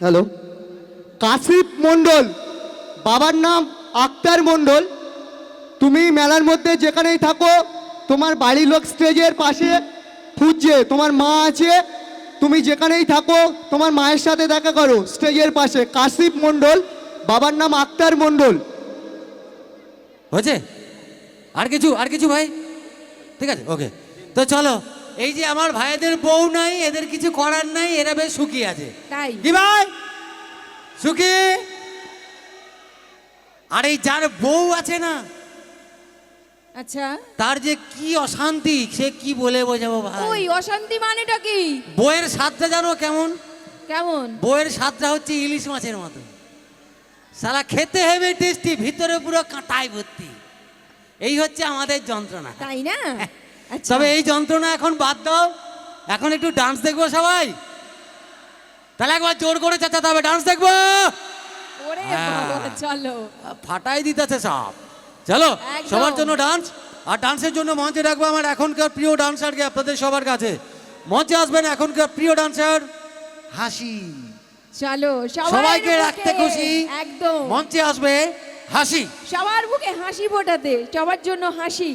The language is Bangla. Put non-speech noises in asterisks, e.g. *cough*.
হ্যালো? কাশিপ মণ্ডল, বাবার নাম আক্তার মণ্ডল। তুমি মেলার মধ্যে যেখানেই থাকো, তোমার বাড়ির লোক স্টেজের পাশে খুঁজছে, তোমার মা আছে। তুমি যেখানেই থাকো, তোমার মায়ের সাথে দেখা করো, স্টেজের পাশে। কাশিপ মণ্ডল, বাবার নাম আক্তার মণ্ডল। হয়েছে? আর কিছু আর কিছু ভাই? ঠিক আছে, ওকে। তো চলো এই যে আমার ভাইদের বউ নাই এদের কিছু করার নাই এরা বেশ সুখী আছে। তাই। কি ভাই? সুখী? আর এই যার বউ আছে না আচ্ছা। তার যে কি অশান্তি সে কি বলে বোঝাবো ভাই? ওই অশান্তি মানেটা কি? বইয়ের স্বাদটা জানো কেমন? কেমন? বইয়ের স্বাদটা হচ্ছে ইলিশ মাছের মতো। সালা খেতে হবে টেস্টি ভিতরে পুরো কাঁটায় ভর্তি। এই হচ্ছে আমাদের যন্ত্রণা। তাই না? *laughs* তবে এই যন্ত্রণা এখন বাদ দাও। এখন একটু ডান্স দেখব সবাই। তাহলে একবার জোর করে চাচাতে হবে ডান্স দেখব। হ্যাঁ। চলো। ফাটাই দিতেছে সব। চলো সবার জন্য ডান্স আর ডান্সের জন্য মঞ্চে রাখব আমার এখনকার প্রিয় ডান্সারকে আপনাদের সবার কাছে। মঞ্চে আসবেন এখনকার প্রিয় ডান্সার হাসি। চলো সবাইকে রাখতে খুশি। একদম। মঞ্চে আসবে হাসি। সবার মুখে হাসি ফোটাতে সবার জন্য হাসি।